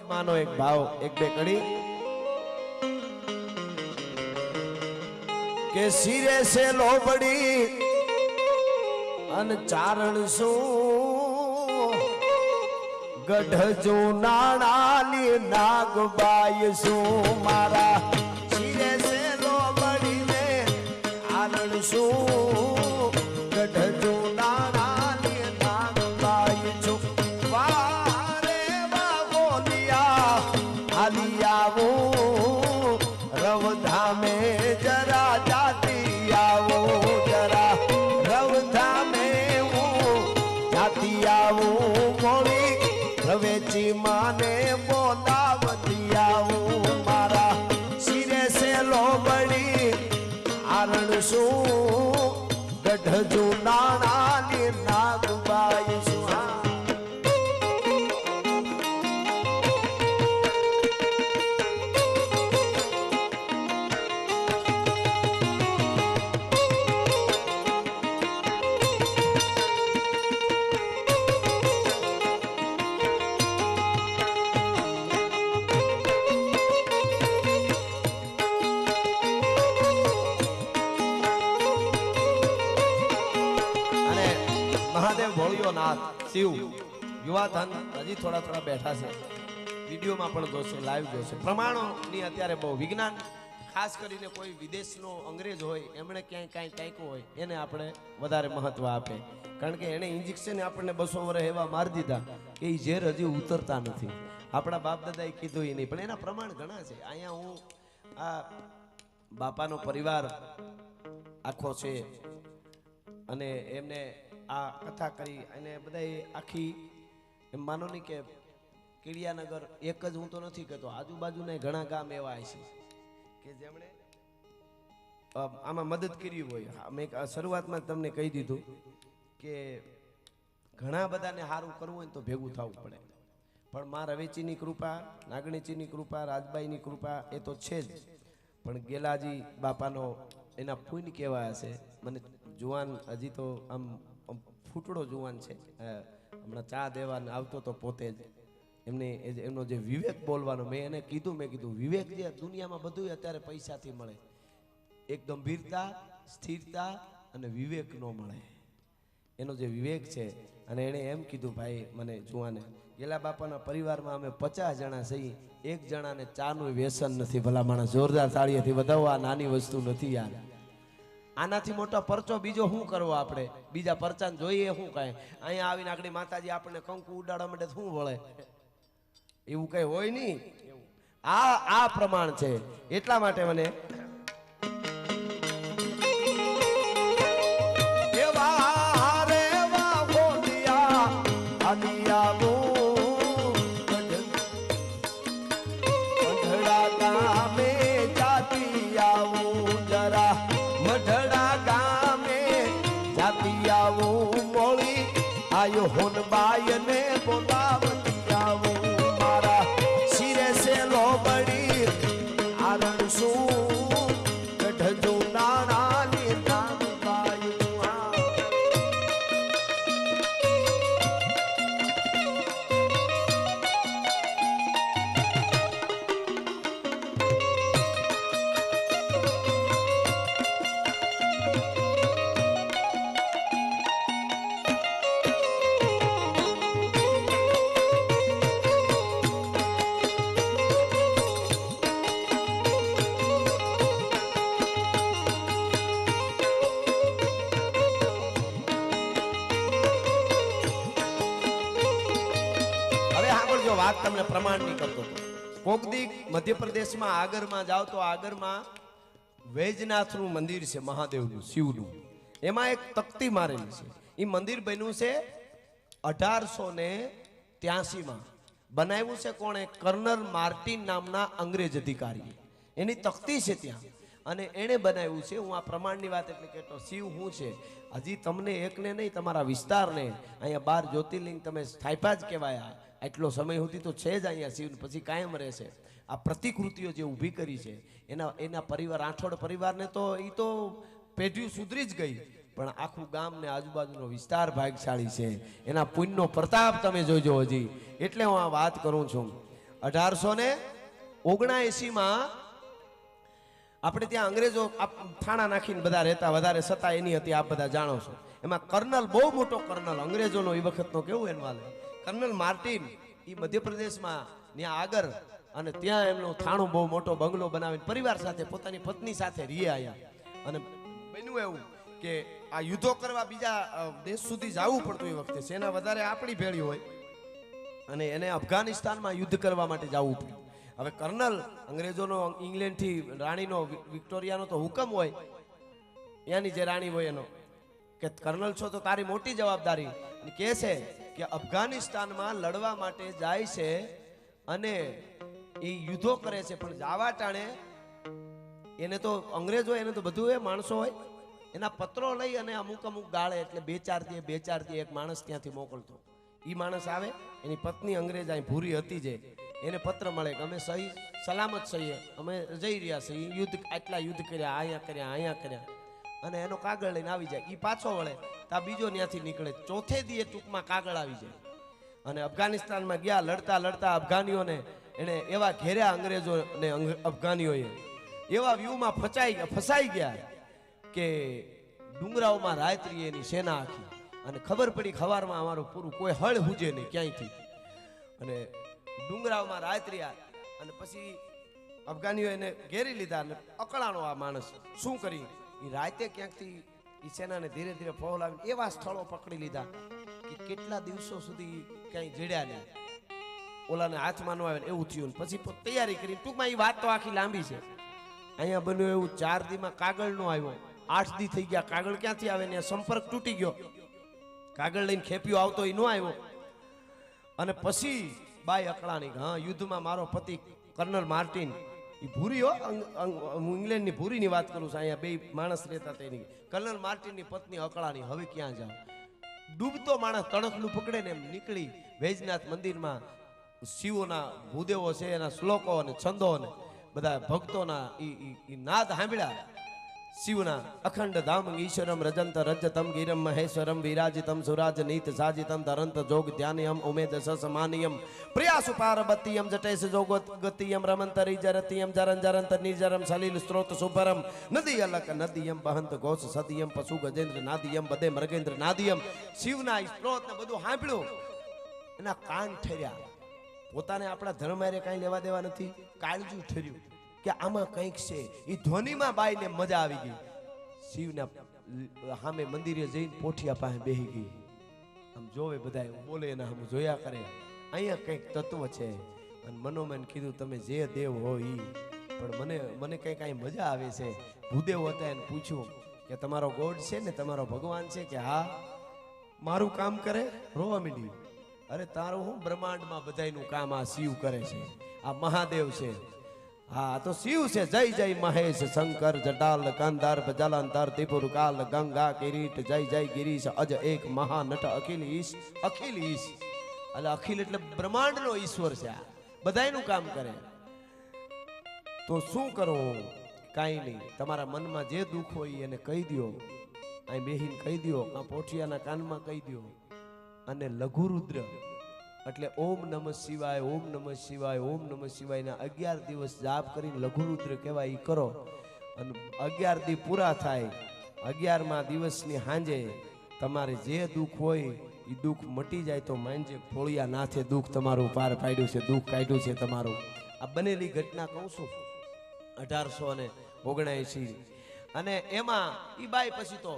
જ માનો એક ભાવ, એક બે કડી. કે સિરે સે લોબડી અન ચારણ શું? ગઢ જો નાણાલી નાગબાઈ શું? મારા સિરે સે લોબડી ને આરણ શું? ગઢ જો મહાદેવ ભોળિયો નાથ શિવ યુવા હજી થોડા થોડા બેઠા છે. વિડીયોમાં પણ જોશે લાઈવ જોશે. પ્રમાણોની અત્યારે બહુ વિજ્ઞાન, ખાસ કરીને કોઈ વિદેશનો અંગ્રેજ હોય, એમણે ક્યાંય કાંઈ કાંઈક હોય, એને આપણે વધારે મહત્વ આપે. કારણ કે એણે ઇન્જેક્શન આપણને બસો વર્ષ એવા મારી દીધા કે એ ઝેર હજી ઉતરતા નથી. આપણા બાપ દાદાએ કીધું એ નહીં, પણ એના પ્રમાણ ઘણા છે. અહીંયા હું આ બાપાનો પરિવાર આખો છે અને એમને આ કથા કરી અને બધાએ આખી, એમ માનો નહીં કે કીડિયાનગર એક જ હું તો નથી કહેતો, આજુબાજુના ઘણા ગામ એવા છે કે જેમણે આમાં મદદ કરી હોય. મેં શરૂઆતમાં તમને કહી દીધું કે ઘણા બધાને સારું કરવું હોય તો ભેગું થવું પડે. પણ માં રવેચીની કૃપા, નાગણીચીની કૃપા, રાજબાઈની કૃપા એ તો છે જ. પણ ગેલાજી બાપાનો એના પુણ્ય કહેવાય હશે મને જુવાન હજી તો આમ ફૂટડો જુવાન છે. હમણાં ચા દેવાને આવતો તો પોતે જ. એમને એમનો જે વિવેક બોલવાનો, મેં એને કીધું, મેં કીધું, વિવેક જે દુનિયામાં બધું અત્યારે પૈસાથી મળે. એક ગંભીરતા, સ્થિરતા અને વિવેક ન મળે. એનો જે વિવેક છે, અને એણે એમ કીધું, ભાઈ, મને જુવાને, ગેલા બાપાના પરિવારમાં અમે પચાસ જણા છીએ. એક જણાને ચાનું વ્યસન નથી. ભલા માણસ જોરદાર તાળીએથી વધાવો આ નાની વસ્તુ નથી યાર. આનાથી મોટો પરચો બીજો શું કરવો આપણે? બીજા પરચાને જોઈએ શું કાંઈ? અહીંયા આવીને આગળ માતાજી આપણને કંકુ ઉડાડવા માટે શું વળે? એવું કઈ હોય નહીં? આ આ પ્રમાણ છે. એટલા માટે મને આરણ વાત તમને પ્રમાણની કરતો હતો. કોક દી મધ્યપ્રદેશમાં આગરમાં જાઓ તો આગરમાં વૈજનાથનું મંદિર છે, મહાદેવનું, શિવનું. એમાં એક તકતી મારેલી છે. એ મંદિર બન્યું છે અઢારસો ને ત્યાસીમાં બનાવ્યું છે કોણે? કર્નલ માર્ટિન નામના અંગ્રેજ અધિકારીએ. એની તકતી છે ત્યાં. અને એણે બનાવ્યું છે, હું આ પ્રમાણની વાત એટલે કહેતો શિવ શું છે. હજી તમને એકને નહીં, તમારા વિસ્તારને. અહીંયા બાર જ્યોતિર્લિંગ તમે સ્થાપ્યા જ કહેવાયા. આટલો સમય સુધી તો છે જ અહીંયા શિવ, પછી કાયમ રહેશે આ પ્રતિકૃતિઓ જે ઊભી કરી છે, એના એના પરિવાર આઠોડ પરિવારને તો એ તો પેઢી સુધરી જ ગઈ. પણ આખું ગામ ને આજુબાજુનો વિસ્તાર ભાગશાળી છે. એના પુણ્યનો પ્રતાપ તમે જોજો હજી. એટલે હું આ વાત કરું છું. અઢારસો ને ઓગણાએંસીમાં આપણે ત્યાં અંગ્રેજો થાણા નાખીને બધા રહેતા, વધારે સત્તા એની હતી, આપ બધા જાણો છો. એમાં કર્નલ, બહુ મોટો કર્નલ અંગ્રેજોનો એ વખતનો કેવું એનું વાલે કર્નલ માર્ટિન એ મધ્યપ્રદેશમાં ત્યાં આગળ અને ત્યાં એમનું થાણું બહુ મોટો બંગલો બનાવીને પરિવાર સાથે પોતાની પત્ની સાથે રીએ આવ્યા અને બન્યું એવું કે આ યુદ્ધો કરવા બીજા દેશ સુધી જવું પડતું એ વખતે. સેના વધારે આપણી ભેળી હોય. અને એને અફઘાનિસ્તાનમાં યુદ્ધ કરવા માટે જવું પડ્યું હવે કર્નલ અંગ્રેજોનો, ઇંગ્લેન્ડથી રાણીનો વિક્ટોરિયાનો તો હુકમ હોય. એની જે રાણી હોય એનો. કે કર્નલ છો તો તારી મોટી જવાબદારી. કે છે કે અફઘાનિસ્તાનમાં લડવા માટે જાય છે અને એ યુદ્ધો કરે છે, પણ જાવા ટાણે એને તો અંગ્રેજો એને તો બધું એ માણસો હોય. એના પત્રો લઈ અને અમુક અમુક ગાળે એટલે બે ચાર દી, બે ચાર દી એક માણસ ત્યાંથી મોકલતો. એ માણસ આવે, એની પત્ની અંગ્રેજ અહીં ભૂરી હતી જે, એને પત્ર મળે કે અમે સહી, સલામત છીએ અમે જઈ રહ્યા છીએ, યુદ્ધ, આટલા યુદ્ધ કર્યા અહીંયા કર્યા અહીંયા કર્યા. અને એનો કાગળ લઈને આવી જાય. એ પાછો વળે, તો આ બીજો ત્યાંથી નીકળે. ચોથે દીએ ટૂંકમાં કાગળ આવી જાય. અને અફઘાનિસ્તાનમાં ગયા, લડતા લડતા અફઘાનીઓને એણે એવા ઘેર્યા અંગ્રેજો અને અંગ- અફઘાનીઓએ. એવા વ્યૂહમાં ફસાઈ ફસાઈ ગયા કે ડુંગરાઓમાં રાત્રિ એની સેના આખી. અને ખબર પડી ખવારમાં અમારું પૂરું કોઈ હળ હુજે નહીં, ક્યાંયથી. અને ડુંગરાઓમાં રાત્રિ અને પછી અફઘાનીઓ એને ઘેરી લીધા, અને અકળાણો આ માણસ શું કરી? એ રાતે ક્યાંકથી એ સેનાને ધીરે ધીરે ફોલાવીને એવા સ્થળો પકડી લીધા કે કેટલા દિવસો સુધી ક્યાંય જડ્યા નહીં. ઓલાને હાથમાં ન આવે એવું થયું પછી તૈયારી કરી ટૂંકમાં એ વાત તો આખી લાંબી છે. અહીંયા બન્યું એવું ચાર દીમાં કાગળ નો આવ્યો. આઠ દી થઈ ગયા. કાગળ ક્યાંથી આવે ને સંપર્ક તૂટી ગયો. કાગળ લઈને ખેપ્યો આવતો એ નો આવ્યો. અને પછી બાય અકળાણી હા, યુદ્ધમાં મારો પતિ કર્નલ માર્ટિન એ ભૂરી હો ઇંગ્લેન્ડની ભૂરીની વાત કરું છું, અહીંયા બે માણસ રહેતા તેની કલર માર્ટિનની પત્ની અકળાની હવે ક્યાં જાવ? ડૂબતો માણસ તણખલું પકડે ને એમ નીકળી વૈજનાથ મંદિરમાં શિવોના ભૂદેવો છે, એના શ્લોકો અને છંદો અને બધા ભક્તોના ઈ નાદ સાંભળ્યા. શિવના અખંડ ધામ ઈશ્વરમ રજંત રજતમ ગિરમ મહેશ્વરમ વિરાજિતમ સુરાજ નીત સાજિતમ ધરંત જોગ ધ્યાનયમ ઉમેદ સસમાનિયમ પ્રિયાસુ પાર્વતીયમ જટેશ જોગત ગતિયમ રમંતરી જરતિયમ જરન જરંત નિર્જરમ સલીલ સ્ત્રોત સુભરમ. નદી અલક નદીયમ બહંત ઘોષ સદિયમ પશુ ગજેન્દ્ર નાદિયમ બધે મૃગેન્દ્ર નાદિયમ. શિવના સ્ત્રોત ને બધું સાંભળ્યું. એના કાન ઠર્યા. પોતાને આપણા ધર્મ કાંઈ લેવા દેવા નથી. કાળજું ઠર્યું. કે આમાં કંઈક છે. એ ધ્વનિમાં બાઈને મજા આવી ગઈ. શિવના સામે મંદિરે જઈને પોઠિયા પાસે બેહી ગઈ. આમ જોવે બધા બોલે એના આમ જોયા કરે. અહીંયા કંઈક તત્વ છે. અને મનોમન કીધું, તમે જે દેવ હો એ પણ મને મને કંઈક અહીં મજા આવે છે. ભૂદેવ હતા એને પૂછ્યું કે તમારો ગોડ છે ને, તમારો ભગવાન છે કે હા? મારું કામ કરે? રોવા માંડ્યું. અરે તારું હું બ્રહ્માંડમાં બધાયનું કામ આ શિવ કરે છે. આ મહાદેવ છે. હા, તો શિવ છે, જય જય મહેશ, શંકર, જટાલ કાંધાર જલાંતર ત્રિપુર કાલ ગંગા, કિરીટ, જય જય ગિરીશ, અજ એક મહાનટ અખિલ ઈશ અખિલ ઈશ. એટલે અખિલ એટલે બ્રહ્માંડનો ઈશ્વર છે આ. બધાયનું કામ કરે. તો શું કરું? કાંઈ નહીં. તમારા મનમાં જે દુઃખ હોય એને કહી દો અહીં બેહીને કહી દો આ પોઠિયાના કાનમાં કહી દો અને લઘુરુદ્ર એટલે ઓમ નમઃ શિવાય, ઓમ નમઃ શિવાય, ઓમ નમઃ શિવાયના અગિયાર દિવસ જાપ કરીને લઘુરુદ્ર કહેવાય એ કરો. અને અગિયાર દી પૂરા થાય, અગિયારમાં દિવસની સાંજે તમારે જે દુઃખ હોય એ દુઃખ મટી જાય તો માનજે ફોળિયા નાથે દુઃખ તમારું પાર પાડ્યું છે, દુઃખ કાઢ્યું છે તમારું. આ બનેલી ઘટના કહું છું. અઢારસો અને ઓગણએંસી અને એમાં એ બાય પછી તો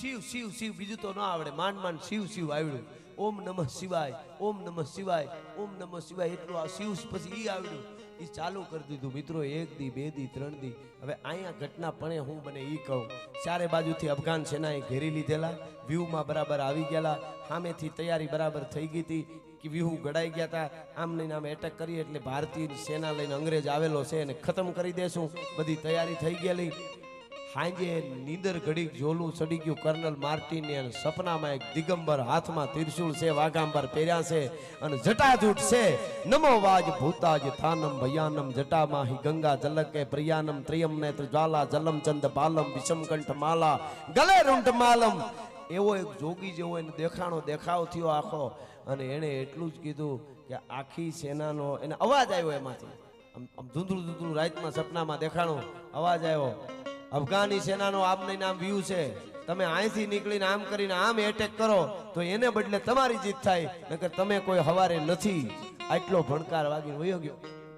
શિવ શિવ શિવ બીજું તો ન આવડે માંડ માંડ શિવ શિવ આવડ્યું ઓમ નમઃ શિવાય, ઓમ નમઃ શિવાય, ઓમ નમઃ શિવાય. એટલું આ શિવ પછી એ આવડ્યું. એ ચાલુ કરી દીધું. મિત્રો, એક દી, બે દી, ત્રણ દી. હવે અહીંયા ઘટના પણે હું બને એ કહું. ચારે બાજુથી અફઘાન સેનાએ ઘેરી લીધેલા, વ્યૂહમાં બરાબર આવી ગયેલા સામેથી તૈયારી બરાબર થઈ ગઈ હતી કે વ્યૂહ ગડાઈ ગયા હતા આમ લઈને આમ એટેક કરીએ એટલે ભારતીય સેના લઈને અંગ્રેજ આવેલો છે એને ખતમ કરી દેશું. બધી તૈયારી થઈ ગયેલી. હાંજે નીંદર ઘડીક જોલું ચડી ગયું કર્નલ માર્ટિન અને સપનામાં એક દિગંબર હાથમાં ત્રિશુલ છે, વાઘાંબર પહેર્યા છે અને જટાજૂટ છે. નમો વાજ ભૂતાજ થાનમ ભયાનમ જટામાં હિ ગંગા જલકે પ્રિયાનમ ત્રિયમ નેત્ર જ્વાલા જલમ બાલમ વિષમકંઠ માલા ગલે રૂંઢ માલમ. એવો એક જોગી જેવો એને દેખાણો દેખાવ થયો આખો અને એણે એટલું જ કીધું કે આખી સેનાનો એને અવાજ આવ્યો એમાંથી. આમ ધૂંધળું ધૂંધળું રાતમાં સપનામાં દેખાણો અવાજ આવ્યો. અફઘાની સેનાનો આપને નામ વ્યૂ છે. તમે અહીંથી નીકળીને આમ કરીને આમ એટેક કરો, તો એને બદલે તમારી જીત થાય, નકર તમે કોઈ હવારે નથી. આટલો ભણકાર વાગીને વયો ગયો.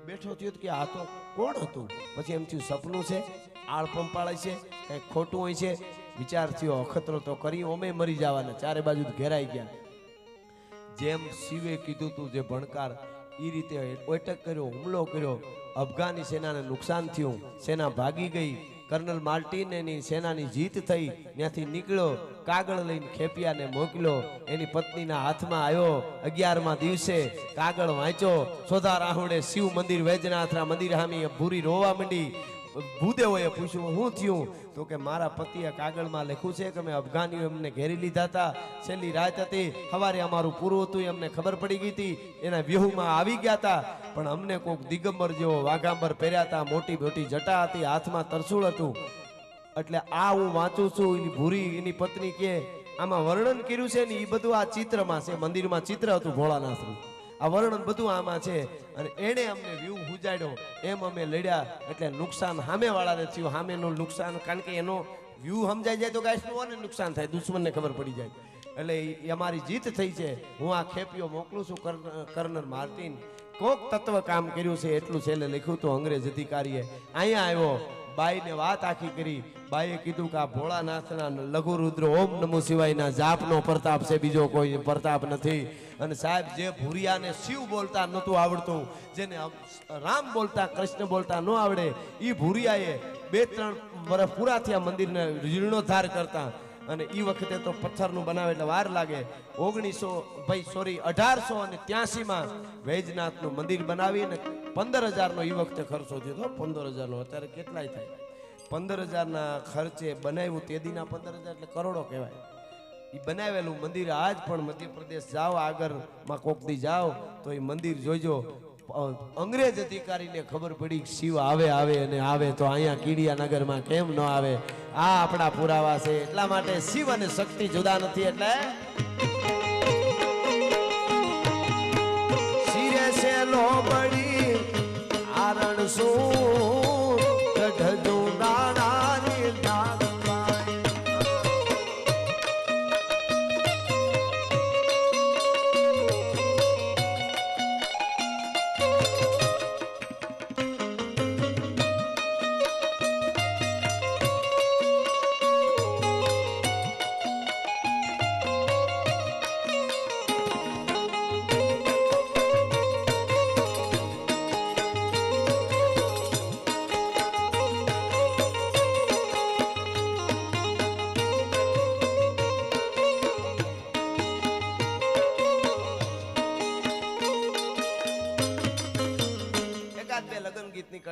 બેઠો થયો કે આ તો કોણ હતું? પછી એમ થયું સપનું છે, આળ પંપાળે છે, કંઈક ખોટું હોય છે. વિચાર થયો, અખતરો તો કરી ઓમે મરી જવાના, ચારે બાજુ ઘેરાઈ ગયા. જેમ શિવે કીધું તું જે ભણકાર એ રીતે એટેક કર્યો, હુમલો કર્યો, અફઘાની સેનાને નુકસાન થયું, સેના ભાગી ગઈ. કર્નલ માર્ટિન એની સેનાની જીત થઈ, ત્યાંથી નીકળ્યો, કાગળ લઈને ખેપિયાને મોકલ્યો, એની પત્નીના હાથમાં આવ્યો, અગિયારમાં દિવસે કાગળ વાંચ્યો, સોધા રાહુડે શિવ મંદિર વૈજનાથના મંદિર હામી ભૂરી રોવા માંડી ભૂદેવોએ પૂછ્યું શું થયું? તો કે, મારા પતિએ કાગળમાં લખ્યું છે કે મેં અફઘાનીઓ એમને ઘેરી લીધા હતા. છેલ્લી રાત હતી. સવારે અમારું પૂરું હતું એ અમને ખબર પડી ગઈ હતી. એના વ્યૂહમાં આવી ગયા હતા. પણ અમને કોઈક દિગંબર જેવો વાઘાંબર પહેર્યા હતા. મોટી મોટી જટા હતી. હાથમાં તરસુળ હતું. એટલે આ હું વાંચું છું. એની ભૂરી, એની પત્ની કે, આમાં વર્ણન કર્યું છે ને એ બધું આ ચિત્રમાં છે. મંદિરમાં ચિત્ર હતું ભોળાનાથનું. આ વર્ણન બધું આમાં છે. અને એણે અમને વ્યૂ હુજાડ્યો એમ અમે લડ્યા. એટલે નુકસાન સામે વાળાને થયું. સામેનું નુકસાન, કારણ કે એનો વ્યૂ સમજાઈ જાય તો ગાયનું નુકસાન થાય. દુશ્મનને ખબર પડી જાય. એટલે એ અમારી જીત થઈ છે. હું આ ખેપીઓ મોકલું છું કર્ન- કર્નલ માર્ટિન. કોક તત્વ કામ કર્યું છે. એટલું છેલ્લે લખ્યું હતું અંગ્રેજ અધિકારીએ. અહીંયા આવ્યો. બાઈને વાત આખી કરી. બાઈએ કીધું કે આ ભોળાનાથના લઘુ રુદ્ર ઓમ નમો શિવાયના જાપનો પ્રતાપ છે, બીજો કોઈ પ્રતાપ નથી. અને સાહેબ, જે ભૂરિયાને શિવ બોલતા નહોતું આવડતું, જેને રામ બોલતા, કૃષ્ણ બોલતા ન આવડે એ ભૂરિયાએ બે ત્રણ વર્ષ પૂરા થયા મંદિરને જીર્ણોદ્ધાર કરતા. અને એ વખતે તો પથ્થરનું બનાવે એટલે વાર લાગે. ઓગણીસો, ભાઈ સોરી અઢારસો અને ત્યાસીમાં વૈજનાથનું મંદિર બનાવીને પંદર હજારનો એ વખતે ખર્ચો થયો હતો. પંદર હજારનો, અત્યારે કેટલાય થાય? પંદર હજારના ખર્ચે બનાવ્યું, તેદીના પંદર હજાર એટલે કરોડો કહેવાય. એ બનાવેલું મંદિર આજ પણ મધ્યપ્રદેશ જાઓ આગળમાં કોકદી જાઓ, તો એ મંદિર જોઈજો અંગ્રેજ અધિકારીને ખબર પડી શિવ આવે આવે અને આવે, તો અહીંયા કીડિયાનગરમાં કેમ ન આવે? આ આપણા પુરાવા છે. એટલા માટે શિવ અને શક્તિ જુદા નથી એટલે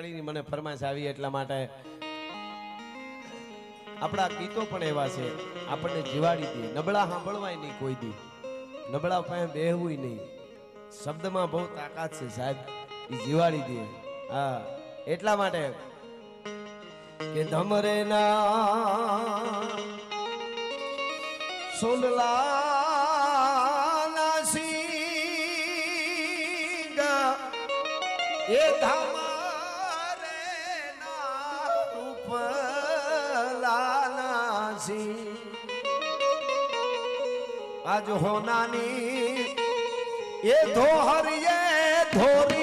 લગ્ન મને ફરમાશ આવી એટલા માટે આપણા ગીતો પણ એવા છે, આપણને જીવાડી દે. નબળા સાંભળવાય નહીં કોઈ દી. નબળા પાસે બેહવું નહીં. શબ્દમાં બહુ તાકાત છે સાહેબ. એ જીવાડી દે. હા. એટલા માટે કે ધમરે ના સોનલા સિંગ એ ધમારે સિંહ આજ હોનાની એ ધોહરિયે ધોરી